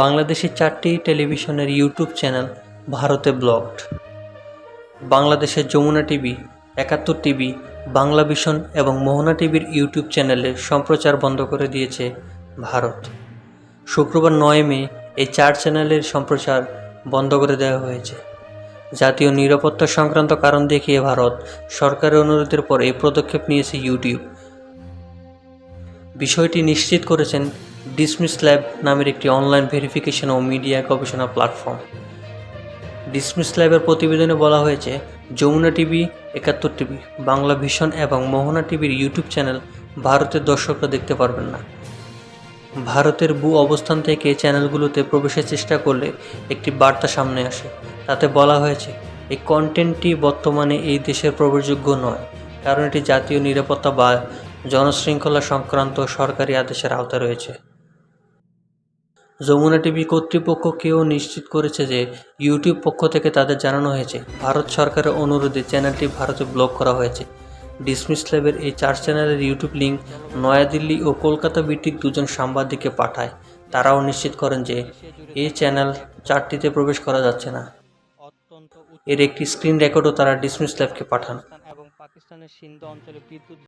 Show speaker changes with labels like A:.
A: বাংলাদেশের চারটি টেলিভিশনের ইউটিউব চ্যানেল ভারতে ব্লকড বাংলাদেশের Jamuna TV, Ekattor TV, Bangla vision এবং মোহনা টিভির ইউটিউব চ্যানেলে সম্প্রচার বন্ধ করে দিয়েছে ভারত। শুক্রবার নয় মে এই চার চ্যানেলের সম্প্রচার বন্ধ করে দেওয়া হয়েছে। জাতীয় নিরাপত্তা সংক্রান্ত কারণ দেখিয়ে ভারত সরকারের অনুরোধের পর এই পদক্ষেপ নিয়েছে ইউটিউব। বিষয়টি নিশ্চিত করেছেন ডিসমিস ল্যাব নামের একটি অনলাইন ভেরিফিকেশন ও মিডিয়া গবেষণা প্ল্যাটফর্ম ডিসমিস ল্যাবের প্রতিবেদনে বলা হয়েছে, Jamuna TV, Ekattor TV, Bangla vision এবং মোহনা টিভির ইউটিউব চ্যানেল ভারতের দর্শকরা দেখতে পারবেন না। ভারতের ভূ অবস্থান থেকে চ্যানেলগুলোতে প্রবেশের চেষ্টা করলে একটি বার্তা সামনে আসে। তাতে বলা হয়েছে, এই কন্টেন্টটি বর্তমানে এই দেশের প্রবেশযোগ্য নয়, কারণ এটি জাতীয় নিরাপত্তা বা জনশৃঙ্খলা সংক্রান্ত সরকারি আদেশের আওতা রয়েছে। যমুনা টিভি কর্তৃপক্ষকেও নিশ্চিত করেছে যে ইউটিউব পক্ষ থেকে তাদের জানানো হয়েছে, ভারত সরকারের অনুরোধে চ্যানেলটি ভারতে ব্লক করা হয়েছে। ডিসমিস ল্যাবের এই চার চ্যানেলের ইউটিউব লিঙ্ক নয়াদিল্লি ও কলকাতা ভিত্তিক দুজন সাংবাদিককে পাঠায়। তারাও নিশ্চিত করেন যে এই চ্যানেল চারটিতে প্রবেশ করা যাচ্ছে না। এর একটি স্ক্রিন রেকর্ডও তারা ডিসমিস ল্যাবকে পাঠান।
B: এবং পাকিস্তানের সিন্ধু অঞ্চলে বিদ্যুৎ